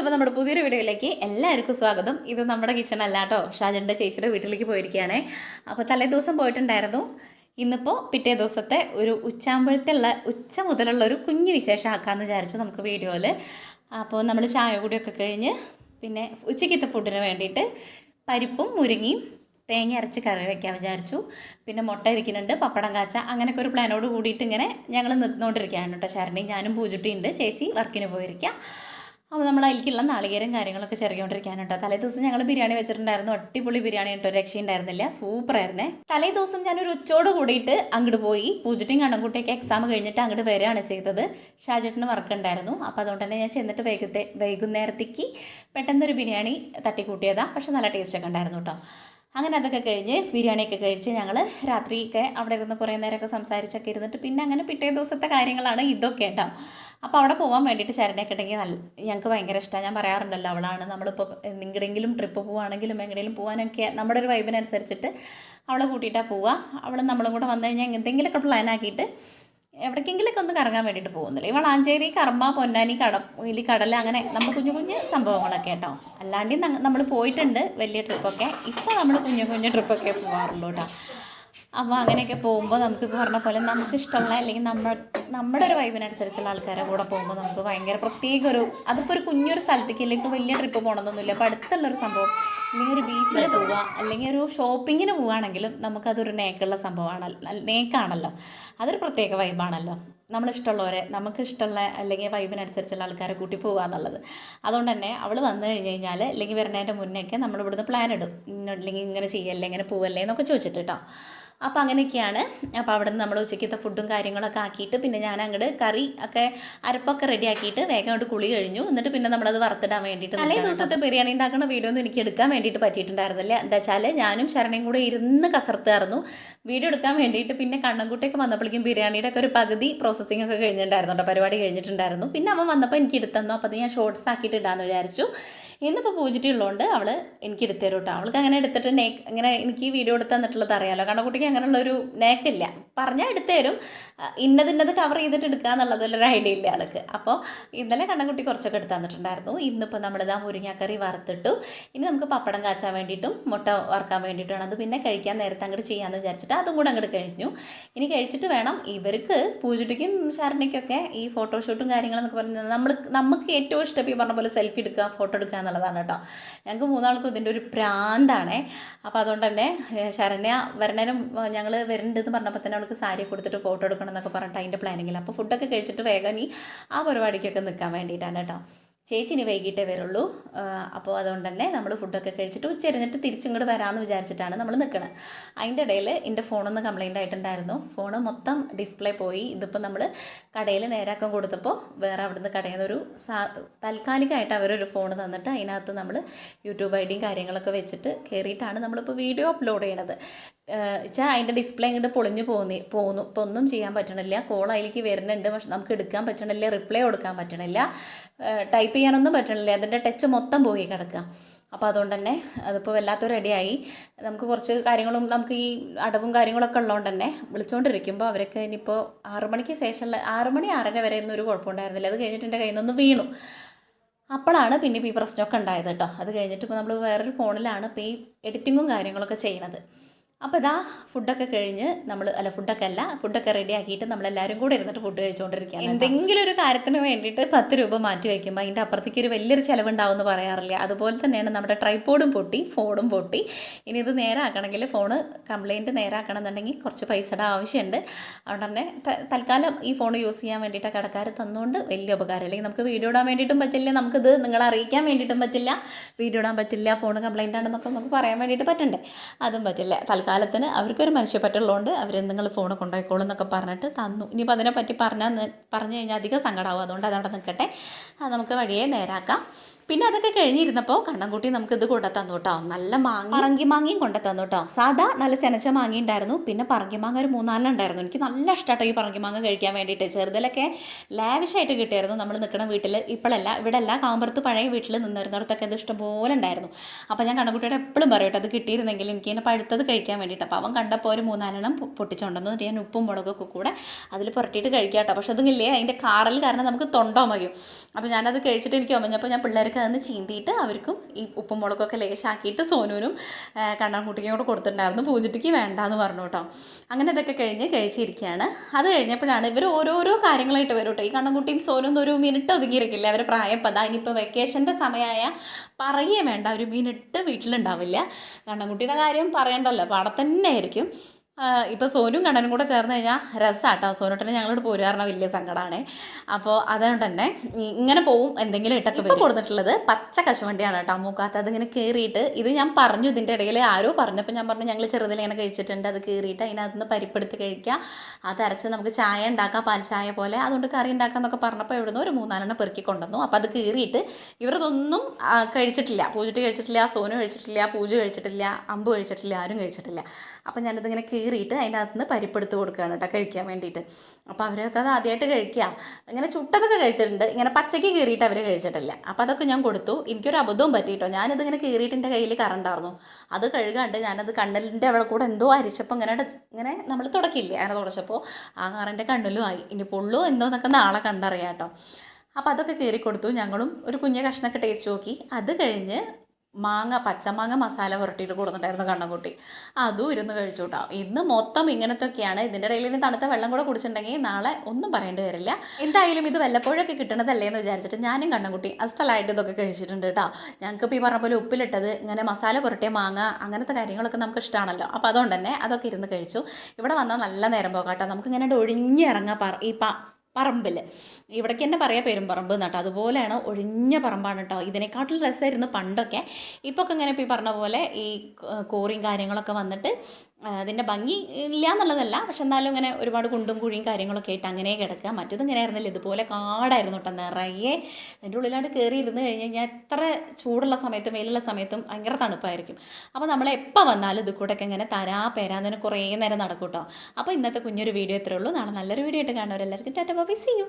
അപ്പോൾ നമ്മുടെ പുതിയൊരു വീഡിയോയിലേക്ക് എല്ലാവർക്കും സ്വാഗതം. ഇത് നമ്മുടെ കിച്ചൺ അല്ല കേട്ടോ. ഷാജന്റെ ചേച്ചിയുടെ വീട്ടിലേക്ക് പോയിരിക്കുകയാണ്. അപ്പോൾ തലേ ദിവസം പോയിട്ടുണ്ടായിരുന്നു. ഇന്നിപ്പോൾ പിറ്റേ ദിവസത്തെ ഒരു ഉച്ചാമ്പഴത്തുള്ള ഉച്ച മുതലുള്ള ഒരു കുഞ്ഞു വിശേഷം ആക്കാമെന്ന് വിചാരിച്ചു നമുക്ക് വീഡിയോയിൽ അപ്പോൾ നമ്മൾ ചായ കൂടിയൊക്കെ കഴിഞ്ഞ് പിന്നെ ഉച്ചയ്ക്കത്തെ ഫുഡിന് വേണ്ടിയിട്ട് പരിപ്പും മുരിങ്ങയും തേങ്ങ അരച്ച് കറി വയ്ക്കാൻ വിചാരിച്ചു. പിന്നെ മുട്ട ഇരിക്കുന്നുണ്ട് പപ്പടം കാച്ച അങ്ങനെയൊക്കെ ഒരു പ്ലാനോട് കൂടിയിട്ട് ഇങ്ങനെ ഞങ്ങൾ നിന്നുകൊണ്ടിരിക്കുകയാണ് കേട്ടോ. ശരണയും ഞാനും പൂജുട്ടിയുണ്ട് ചേച്ചി വർക്കിന് പോയിരിക്കുക അപ്പോൾ നമ്മൾ അതിലേക്കുള്ള നാളികേരം കാര്യങ്ങളൊക്കെ ചെറിയോണ്ടിരിക്കാൻ കേട്ടോ തലേ ദിവസം ഞങ്ങൾ ബിരിയാണി വെച്ചിട്ടുണ്ടായിരുന്നു. അടിപൊളി ബിരിയാണി കേട്ടോ രക്ഷയുണ്ടായിരുന്നില്ല. സൂപ്പറായിരുന്നേ. തലേ ദിവസം ഞാനൊരു ഉച്ചോട് കൂടിയിട്ട് അങ്ങോട്ട് പോയി. പൂജട്ടിയും കണ്ണൻകുട്ടിയൊക്കെ എക്സാം കഴിഞ്ഞിട്ട് അങ്ങോട്ട് വരികയാണ് ചെയ്തത്. ഷാജേട്ടന് വർക്ക് ഉണ്ടായിരുന്നു. അപ്പോൾ അതുകൊണ്ട് തന്നെ ഞാൻ ചെന്നിട്ട് വൈകുന്നേ വൈകുന്നേരത്തേക്ക് പെട്ടെന്നൊരു ബിരിയാണി തട്ടിക്കൂട്ടിയതാണ് പക്ഷെ നല്ല ടേസ്റ്റൊക്കെ ഉണ്ടായിരുന്നു കേട്ടോ അങ്ങനെ അതൊക്കെ കഴിഞ്ഞ് ബിരിയാണിയൊക്കെ കഴിച്ച് ഞങ്ങൾ രാത്രിയൊക്കെ അവിടെ ഇരുന്ന് കുറേ നേരമൊക്കെ സംസാരിച്ചൊക്കെ ഇരുന്നിട്ട് പിന്നെ അങ്ങനെ പിറ്റേ ദിവസത്തെ കാര്യങ്ങളാണ് ഇതൊക്കെ കേട്ടോ. അപ്പോൾ അവിടെ പോകാൻ വേണ്ടിയിട്ട് ശരണയൊക്കെ ഉണ്ടെങ്കിൽ നല്ല ഞങ്ങൾക്ക് ഭയങ്കര ഇഷ്ടമാണ് ഞാൻ പറയാറുണ്ടല്ലോ അവളാണ് നമ്മളിപ്പോൾ എന്തെങ്കിലും ട്രിപ്പ് പോവുകയാണെങ്കിലും എങ്ങനെയും പോകാനൊക്കെ നമ്മുടെ ഒരു വൈബിനനുസരിച്ചിട്ട് അവളെ കൂട്ടിയിട്ടാണ് പോവുക അവൾ നമ്മളും കൂടെ വന്നു കഴിഞ്ഞാൽ എന്തെങ്കിലുമൊക്കെ പ്ലാൻ ആക്കിയിട്ട് എവിടേക്കെങ്കിലൊക്കെ ഒന്ന് കറങ്ങാൻ വേണ്ടിയിട്ട് പോകുന്നില്ല. ഈ വളാഞ്ചേരി കർമ്മ പൊന്നാനി കട വലിയ കടൽ അങ്ങനെ നമ്മൾ കുഞ്ഞു കുഞ്ഞ് സംഭവങ്ങളൊക്കെ കേട്ടോ. അല്ലാണ്ട് നമ്മൾ പോയിട്ടുണ്ട് വലിയ ട്രിപ്പൊക്കെ ഇപ്പോൾ നമ്മൾ കുഞ്ഞു കുഞ്ഞു ട്രിപ്പൊക്കെ പോകാറുള്ളൂ കേട്ടോ. അപ്പോൾ അങ്ങനെയൊക്കെ പോകുമ്പോൾ നമുക്ക് പറഞ്ഞ പോലെ നമുക്ക് ഇഷ്ടമുള്ള അല്ലെങ്കിൽ നമ്മൾ നമ്മുടെ ഒരു വൈബിനനുസരിച്ചുള്ള ആൾക്കാരെ കൂടെ പോകുമ്പോൾ നമുക്ക് ഭയങ്കര പ്രത്യേക ഒരു അതിപ്പോൾ ഒരു കുഞ്ഞൊരു സ്ഥലത്തേക്ക് അല്ലെങ്കിൽ വലിയ ട്രിപ്പ് പോകണമെന്നൊന്നുമില്ല അപ്പോൾ അടുത്തുള്ളൊരു സംഭവം അല്ലെങ്കിൽ ഒരു ബീച്ചിൽ പോവുക അല്ലെങ്കിൽ ഒരു ഷോപ്പിങ്ങിന് പോവുകയാണെങ്കിലും നമുക്കതൊരു നേക്കുള്ള സംഭവമാണ് നേക്കാണല്ലോ അതൊരു പ്രത്യേക വൈബാണല്ലോ നമ്മളിഷ്ടമുള്ളവരെ നമുക്ക് ഇഷ്ടമുള്ള അല്ലെങ്കിൽ വൈബിനനുസരിച്ചുള്ള ആൾക്കാരെ കൂട്ടി പോകുക എന്നുള്ളത്. അതുകൊണ്ട് തന്നെ അവൾ വന്നു കഴിഞ്ഞ് കഴിഞ്ഞാൽ അല്ലെങ്കിൽ വരുന്നതിന്റെ മുന്നേയൊക്കെ നമ്മൾ ഇവിടുന്ന് പ്ലാൻ ഇടും. അല്ലെങ്കിൽ ഇങ്ങനെ ചെയ്യല്ലേ ഇങ്ങനെ പോവല്ലേ എന്നൊക്കെ ചോദിച്ചിട്ട് കേട്ടോ അപ്പോൾ അങ്ങനെയൊക്കെയാണ്. അപ്പോൾ അവിടെ നിന്ന് നമ്മൾ ഉച്ചയ്ക്കത്തെ ഫുഡും കാര്യങ്ങളൊക്കെ ആക്കിയിട്ട് പിന്നെ ഞാൻ അങ്ങോട്ട് കറി ഒക്കെ അരപ്പൊക്കെ റെഡി ആക്കിയിട്ട് വേഗം അങ്ങോട്ട് കുളി കഴിഞ്ഞു. എന്നിട്ട് പിന്നെ നമ്മളത് വറുത്തിടാൻ വേണ്ടിയിട്ട് തലേ ദിവസത്തെ ബിരിയാണി ഉണ്ടാക്കുന്ന വീഡിയോ ഒന്നും എനിക്ക് എടുക്കാൻ വേണ്ടിയിട്ട് പറ്റിയിട്ടുണ്ടായിരുന്നില്ല. എന്താ വെച്ചാൽ ഞാനും ശരണയും കൂടെ ഇരുന്ന് കസർത്തായിരുന്നു. വീഡിയോ എടുക്കാൻ വേണ്ടിയിട്ട് പിന്നെ കണ്ണൻകുട്ടിയൊക്കെ വന്നപ്പോഴേക്കും ബിരിയാണിയുടെ ഒക്കെ ഒരു പകുതി പ്രോസസ്സിംഗ് ഒക്കെ കഴിഞ്ഞിട്ടുണ്ടായിരുന്നു കേട്ടോ പരിപാടി കഴിഞ്ഞിട്ടുണ്ടായിരുന്നു. പിന്നെ അവൻ വന്നപ്പോൾ എനിക്ക് എടുത്തന്നു. അപ്പോൾ അത് ഞാൻ ഷോർട്സ് ആക്കിയിട്ട് ഇടാമെന്ന് വിചാരിച്ചു. ഇന്നിപ്പോൾ പൂജിട്ടുള്ളതുകൊണ്ട് അവൾ എനിക്ക് എടുത്തു തരും കേട്ടോ. അവൾക്ക് അങ്ങനെ എടുത്തിട്ട് ഇങ്ങനെ എനിക്ക് വീഡിയോ എടുത്ത് തന്നിട്ടുള്ളത് അറിയാലോ. കണ്ണക്കുട്ടിക്ക് അങ്ങനെയുള്ളൊരു നേക്കില്ല. പറഞ്ഞാൽ എടുത്തു തരും. ഇന്നത് ഇന്നത് കവർ ചെയ്തിട്ട് എടുക്കുക എന്നുള്ളതൊരു ഐഡിയ ഇല്ല ആൾക്ക്. അപ്പോൾ ഇന്നലെ കണ്ണൻകുട്ടി കുറച്ചൊക്കെ എടുത്ത് തന്നിട്ടുണ്ടായിരുന്നു. ഇന്നിപ്പോൾ ഇതാ മുരിങ്ങാക്കറി വറുത്തിട്ടു. ഇനി നമുക്ക് പപ്പടം കാച്ചാൻ വേണ്ടിയിട്ടും മുട്ട വറുക്കാൻ വേണ്ടിയിട്ടാണ് അത് പിന്നെ കഴിക്കാൻ നേരത്തെ അങ്ങോട്ട് ചെയ്യാമെന്ന് വിചാരിച്ചിട്ട് അതും കൂടെ അങ്ങോട്ട് കഴിഞ്ഞു. ഇനി കഴിച്ചിട്ട് വേണം ഇവർക്ക് പൂജിട്ടിക്കും ശരണിക്കൊക്കെ ഈ ഫോട്ടോഷൂട്ടും കാര്യങ്ങളെന്നൊക്കെ പറഞ്ഞാൽ നമ്മൾ നമുക്ക് ഏറ്റവും ഇഷ്ടം ഈ പറഞ്ഞ പോലെ സെൽഫി എടുക്കുക ഫോട്ടോ എടുക്കുക എന്നുള്ളതാണ് കേട്ടോ. ഞങ്ങൾക്ക് മൂന്നാൾക്കും ഇതിന്റെ ഒരു പ്രാന്താണേ. അപ്പോൾ അതുകൊണ്ട് തന്നെ ശരണ്യ വരണേനും ഞങ്ങൾ വരുന്നുണ്ടെന്ന് പറഞ്ഞപ്പോൾ തന്നെ അവൾക്ക് സാരി കൊടുത്തിട്ട് ഫോട്ടോ എടുക്കണം എന്നൊക്കെ പറഞ്ഞിട്ട് അതിന്റെ പ്ലാനിങ്ങിൽ അപ്പോൾ ഫുഡൊക്കെ കഴിച്ചിട്ട് വേഗം നീ ആ പരിപാടിക്കൊക്കെ നിൽക്കാൻ വേണ്ടിയിട്ടാണ് കേട്ടോ. ചേച്ചി ഇനി വൈകിട്ടേ വരുള്ളൂ. അപ്പോൾ അതുകൊണ്ട് തന്നെ നമ്മൾ ഫുഡൊക്കെ കഴിച്ചിട്ട് ഉച്ചരിഞ്ഞിട്ട് തിരിച്ചിങ്ങോട്ട് വരാമെന്ന് വിചാരിച്ചിട്ടാണ് നമ്മൾ നിൽക്കുന്നത് അതിന്റെ ഇടയിൽ എന്റെ ഫോണൊന്ന് കംപ്ലൈന്റ് ആയിട്ടുണ്ടായിരുന്നു. ഫോണ് മൊത്തം ഡിസ്പ്ലേ പോയി. ഇതിപ്പോൾ നമ്മൾ കടയിൽ നേരാക്കാൻ കൊടുത്തപ്പോൾ വേറെ അവിടുന്ന് കടയിൽ നിന്ന് ഒരു സാ താൽക്കാലികമായിട്ട് അവരൊരു ഫോൺ തന്നിട്ട് അതിനകത്ത് നമ്മൾ യൂട്യൂബ് ഐ ഡിയും കാര്യങ്ങളൊക്കെ വെച്ചിട്ട് കയറിയിട്ടാണ് നമ്മളിപ്പോൾ വീഡിയോ അപ്ലോഡ് ചെയ്യണത്. വെച്ചാൽ അതിന്റെ ഡിസ്പ്ലേ ഇങ്ങോട്ട് പൊളിഞ്ഞു പോകുന്നേ പോകുന്നു ഇപ്പോൾ ഒന്നും ചെയ്യാൻ പറ്റണില്ല. കോൾ അതിലേക്ക് വരുന്നുണ്ട്. പക്ഷെ നമുക്ക് എടുക്കാൻ പറ്റണില്ല. റിപ്ലൈ കൊടുക്കാൻ പറ്റണില്ല. ടൈപ്പ് ചെയ്യാനൊന്നും പറ്റണില്ല. അതിന്റെ ടച്ച് മൊത്തം പോയി കിടക്കുക അപ്പോൾ അതുകൊണ്ട് തന്നെ അതിപ്പോൾ വല്ലാത്തൊരു റെഡിയായി നമുക്ക് കുറച്ച് കാര്യങ്ങളും നമുക്ക് ഈ അടവും കാര്യങ്ങളൊക്കെ ഉള്ളതുകൊണ്ട് തന്നെ വിളിച്ചുകൊണ്ടിരിക്കുമ്പോൾ അവരൊക്കെ ഇനിയിപ്പോൾ ആറു മണിക്ക് ശേഷമുള്ള ആറു മണി ആറര വരെ ഒന്നും ഒരു കുഴപ്പമുണ്ടായിരുന്നില്ല. അത് കഴിഞ്ഞിട്ട് എന്റെ കയ്യിൽ നിന്നൊന്ന് വീണു. അപ്പോഴാണ് പിന്നെ ഇപ്പോൾ ഈ പ്രശ്നമൊക്കെ ഉണ്ടായത് കേട്ടോ. അത് കഴിഞ്ഞിട്ട് ഇപ്പോൾ നമ്മൾ വേറൊരു ഫോണിലാണ് ഇപ്പോൾ ഈ എഡിറ്റിങ്ങും കാര്യങ്ങളൊക്കെ ചെയ്യണത്. അപ്പോൾ ഇതാ ഫുഡൊക്കെ കഴിഞ്ഞ് നമ്മൾ അല്ല ഫുഡൊക്കെ അല്ല ഫുഡൊക്കെ റെഡി ആക്കിയിട്ട് നമ്മളെല്ലാവരും കൂടെ ഇരുന്നിട്ട് ഫുഡ് കഴിച്ചുകൊണ്ടിരിക്കുക എന്തെങ്കിലും ഒരു കാര്യത്തിന് വേണ്ടിയിട്ട് പത്ത് രൂപ മാറ്റി വയ്ക്കുമ്പോൾ അതിന്റെ അപ്പുറത്തേക്ക് ഒരു വലിയൊരു ചിലവുണ്ടാവും എന്ന് പറയാറില്ല. അതുപോലെ തന്നെയാണ് നമ്മുടെ ട്രൈപോഡും പൊട്ടി ഫോണും പൊട്ടി. ഇനി ഇത് നേരാക്കണമെങ്കിൽ ഫോണ് കംപ്ലൈന്റ് നേരാക്കണം എന്നുണ്ടെങ്കിൽ കുറച്ച് പൈസയുടെ ആവശ്യമുണ്ട്. അതുകൊണ്ട് തന്നെ തൽക്കാലം ഈ ഫോൺ യൂസ് ചെയ്യാൻ വേണ്ടിയിട്ട് കടക്കാർ തന്നുകൊണ്ട് വലിയ ഉപകാരം. അല്ലെങ്കിൽ നമുക്ക് വീഡിയോ ഇടാൻ വേണ്ടിയിട്ടും പറ്റില്ല നമുക്കിത് നിങ്ങളെ അറിയിക്കാൻ വേണ്ടിയിട്ടും പറ്റില്ല. വീഡിയോ ഇടാൻ പറ്റില്ല ഫോൺ കംപ്ലൈന്റ് ആണെന്നൊക്കെ നമുക്ക് പറയാൻ വേണ്ടിയിട്ട് പറ്റണ്ടേ? അതും പറ്റില്ല. തൽക്കാലത്തിന് അവർക്കൊരു മനുഷ്യപ്പറ്റുള്ളതുകൊണ്ട് അവർ നിങ്ങൾ ഫോൺ കൊണ്ടുപോയിക്കോളും എന്നൊക്കെ പറഞ്ഞിട്ട് തന്നു. ഇനിയിപ്പോൾ അതിനെപ്പറ്റി പറഞ്ഞാൽ പറഞ്ഞു കഴിഞ്ഞാൽ അധികം സങ്കടമാവും അതുകൊണ്ട് അതവിടെ നിൽക്കട്ടെ. അത് നമുക്ക് വഴിയെ നേരാക്കാം. പിന്നെ അതൊക്കെ കഴിഞ്ഞിരുന്നപ്പോൾ കണ്ണൻകുട്ടി നമുക്ക് ഇത് കൊണ്ടു തന്നു കേട്ടോ നല്ല മാങ്ങ പറങ്കി മാങ്ങയും കൊണ്ടു തന്നു കേട്ടോ സാധാ നല്ല ചെനച്ച മാങ്ങ ഉണ്ടായിരുന്നു. പിന്നെ പറങ്കി മാങ്ങ ഒരു മൂന്നാലെണ്ണം ഉണ്ടായിരുന്നു. എനിക്ക് നല്ല ഇഷ്ടമാട്ടോ ഈ പറങ്കി മാങ്ങ കഴിക്കാൻ വേണ്ടിയിട്ട്. ചെറുതിലൊക്കെ ലാവിഷായിട്ട് കിട്ടിയായിരുന്നു നമ്മൾ നിൽക്കുന്ന വീട്ടിൽ ഇപ്പോഴല്ല ഇവിടെ അല്ല കാമ്പറത്ത് പഴയ വീട്ടിൽ നിന്നിരുന്നിടത്തൊക്കെ ഇത് ഇഷ്ടംപോലെ ഉണ്ടായിരുന്നു. അപ്പോൾ ഞാൻ കണ്ണൻകുട്ടിയുടെ എപ്പോഴും പറയും കേട്ടോ അത് കിട്ടിയിരുന്നെങ്കിൽ എനിക്ക് ഇങ്ങനെ പഴുത്തത് കഴിക്കാൻ വേണ്ടിയിട്ട്. അപ്പോൾ അവൻ കണ്ടപ്പോൾ ഒരു മൂന്നാലെണ്ണം പൊട്ടിച്ചുണ്ടെന്ന്. ഞാൻ ഉപ്പും മുളകൊക്കെ കൂടെ അതിൽ പുരട്ടിയിട്ട് കഴിക്കാം കേട്ടോ പക്ഷെ അതില്ലേ അതിന്റെ കാറൽ കാരണം നമുക്ക് തൊണ്ടോ മതിയും അപ്പോൾ ഞാനത് കഴിച്ചിട്ട് എനിക്ക് ഒമഞ്ഞപ്പോൾ ഞാൻ പിള്ളേർക്ക് ഇലയൊക്കെ ഒന്ന് ചീന്തിയിട്ട് അവർക്കും ഈ ഉപ്പും മുളകൊക്കെ ലേശാക്കിയിട്ട് സോനുവിനും കണ്ണാൻകുട്ടിക്കും കൂടെ കൊടുത്തിട്ടുണ്ടായിരുന്നു. പൂജിട്ടിക്ക് വേണ്ട എന്ന് പറഞ്ഞു കേട്ടോ. അങ്ങനെ ഇതൊക്കെ കഴിഞ്ഞ് കഴിച്ചിരിക്കുകയാണ്. അത് കഴിഞ്ഞപ്പോഴാണ് ഇവർ ഓരോരോ കാര്യങ്ങളായിട്ട് വരും കേട്ടോ. ഈ കണ്ണൻകുട്ടിയും സോനും ഒരു മിനിറ്റ് ഒതുങ്ങിയിരിക്കില്ല. അവർ പ്രായം പതാ ഇനിയിപ്പോൾ വെക്കേഷന്റെ സമയമായ പറയേ വേണ്ട. ഒരു മിനിറ്റ് വീട്ടിലുണ്ടാവില്ല. കണ്ണൻകുട്ടിയുടെ കാര്യം പറയണ്ടല്ലോ. പാടെ തന്നെ ആയിരിക്കും. ഇപ്പോൾ സോനും കണ്ണനും കൂടെ ചേർന്ന് കഴിഞ്ഞാൽ രസമാട്ടോ സോനുട്ടനെ ഞങ്ങളോട് പോരുകാരണ വലിയ സങ്കടമാണ് അപ്പോൾ അതുകൊണ്ട് തന്നെ ഇങ്ങനെ പോവും എന്തെങ്കിലും ഇട്ടൊക്കെ ഇപ്പോൾ കൊടുത്തിട്ടുള്ളത് പച്ച കശുവണ്ടിയാണ് കേട്ടോ മൂക്കാത്ത. അതിങ്ങനെ കീറിയിട്ട് ഇത് ഞാൻ പറഞ്ഞു ഇതിന്റെ ഇടയിൽ ആരോ പറഞ്ഞപ്പോൾ ഞാൻ പറഞ്ഞു ഞങ്ങൾ ചെറുതിൽ ഇങ്ങനെ കഴിച്ചിട്ടുണ്ട്. അത് കീറിയിട്ട് അതിനകത്ത് നിന്ന് പരിപ്പെടുത്ത് കഴിക്കുക അത് അരച്ച് നമുക്ക് ചായ ഉണ്ടാക്കാം പാൽ ചായ പോലെ. അതുകൊണ്ട് കറി ഉണ്ടാക്കാം എന്നൊക്കെ പറഞ്ഞപ്പോൾ ഇവിടുന്ന് ഒരു മൂന്നാലെണ്ണം പെറുക്കി കൊണ്ടുവന്നു. അപ്പോൾ അത് കീറിയിട്ട് ഇവരതൊന്നും കഴിച്ചിട്ടില്ല. പൂജിട്ട് കഴിച്ചിട്ടില്ല സോനു കഴിച്ചിട്ടില്ല പൂജ കഴിച്ചിട്ടില്ല അമ്പ് കഴിച്ചിട്ടില്ല ആരും കഴിച്ചിട്ടില്ല. അപ്പോൾ ഞാനിതിങ്ങനെ കീറിയിട്ട് അതിനകത്ത് നിന്ന് പരിപ്പെടുത്ത് കൊടുക്കുകയാണ് കേട്ടോ കഴിക്കാൻ വേണ്ടിയിട്ട്. അപ്പോൾ അവരൊക്കെ അത് ആദ്യമായിട്ട് കഴിക്കുക. ഇങ്ങനെ ചുട്ടതൊക്കെ കഴിച്ചിട്ടുണ്ട്. ഇങ്ങനെ പച്ചയ്ക്ക് കീറിയിട്ട് അവർ കഴിച്ചിട്ടില്ല. അപ്പോൾ അതൊക്കെ ഞാൻ കൊടുത്തു. എനിക്കൊരു അബദ്ധവും പറ്റിയിട്ടോ ഞാനിതിങ്ങനെ കീറിയിട്ട് എന്റെ കയ്യിൽ കറണ്ടായിരുന്നു. അത് കഴുകാണ്ട് ഞാനത് കണ്ണലിന്റെ അവിടെ കൂടെ എന്തോ അരിച്ചപ്പോൾ ഇങ്ങനെ ഇങ്ങനെ നമ്മൾ തുടക്കില്ലേ? അങ്ങനെ തുടച്ചപ്പോൾ ആ കാറിന്റെ കണ്ണിലും ആയി. ഇനി പൊള്ളോ എന്തോ എന്നൊക്കെ നാളെ കണ്ടറിയാം കേട്ടോ. അപ്പോൾ അതൊക്കെ കീറി കൊടുത്തു ഞങ്ങളും ഒരു കുഞ്ഞ കഷ്ണമൊക്കെ ടേസ്റ്റ് നോക്കി. അത് കഴിഞ്ഞ് മാങ്ങ പച്ചമാങ്ങ മസാല പുരട്ടിയിട്ട് കൊടുത്തിട്ടുണ്ടായിരുന്നു കണ്ണൻകുട്ടി. അതും ഇരുന്ന് കഴിച്ചു കേട്ടോ ഇന്ന് മൊത്തം ഇങ്ങനത്തൊക്കെയാണ്. ഇതിന്റെ ഇടയിൽ ഇനി തണുത്ത വെള്ളം കൂടെ കുടിച്ചിട്ടുണ്ടെങ്കിൽ നാളെ ഒന്നും പറയേണ്ടി വരില്ല. എന്തായാലും ഇത് വല്ലപ്പോഴൊക്കെ കിട്ടണതല്ലേ എന്ന് വിചാരിച്ചിട്ട് ഞാനും കണ്ണൻകുട്ടി അസ്ഥലമായിട്ട് ഇതൊക്കെ കഴിച്ചിട്ടുണ്ട് കേട്ടോ ഞങ്ങൾക്ക് ഇപ്പോൾ ഈ പറഞ്ഞ പോലെ ഉപ്പിലിട്ടത് ഇങ്ങനെ മസാല പുരട്ടിയ മാങ്ങ അങ്ങനത്തെ കാര്യങ്ങളൊക്കെ നമുക്ക് ഇഷ്ടമാണല്ലോ അപ്പോൾ അതുകൊണ്ട് തന്നെ അതൊക്കെ ഇരുന്ന് കഴിച്ചു. ഇവിടെ വന്നാൽ നല്ല നേരം പോകാട്ടോ നമുക്ക് ഇങ്ങനെ ഒഴിഞ്ഞിറങ്ങാം. പറ ഈ പറമ്പിൽ ഇവിടേക്ക് തന്നെ പറയാം പെരുമ്പറമ്പ് എന്നിട്ട് അതുപോലെയാണ് ഒഴിഞ്ഞ പറമ്പാണ് കേട്ടോ ഇതിനെക്കാട്ടിൽ രസമായിരുന്നു പണ്ടൊക്കെ. ഇപ്പോൾ ഒക്കെ ഇങ്ങനെ ഇപ്പോൾ ഈ പറഞ്ഞ പോലെ ഈ കോറിയും കാര്യങ്ങളൊക്കെ വന്നിട്ട് അതിന്റെ ഭംഗി ഇല്ല എന്നുള്ളതല്ല പക്ഷെ എന്നാലും ഇങ്ങനെ ഒരുപാട് കുണ്ടും കുഴിയും കാര്യങ്ങളൊക്കെ ആയിട്ട് അങ്ങനെ കിടക്കുക. മറ്റത് ഇങ്ങനെ ആയിരുന്നില്ല. ഇതുപോലെ കാടായിരുന്നു കേട്ടോ നിറയെ. അതിന്റെ ഉള്ളിലാണ്ട് കയറി ഇരുന്ന് കഴിഞ്ഞ് കഴിഞ്ഞാൽ എത്ര ചൂടുള്ള സമയത്തും വെയിലുള്ള സമയത്തും ഭയങ്കര തണുപ്പായിരിക്കും. അപ്പോൾ നമ്മൾ എപ്പോൾ വന്നാലും ഇത് കൂടെയൊക്കെ ഇങ്ങനെ തരാ പേരാന്നതിന് കുറേ നേരം നടക്കും കേട്ടോ. അപ്പോൾ ഇന്നത്തെ കുഞ്ഞൊരു വീഡിയോ ഇത്രേ ഉള്ളൂ. നാളെ നല്ലൊരു വീഡിയോ ആയിട്ട് കാണുന്നവരെല്ലാവർക്കും ടാറ്റ ബൈ സി യു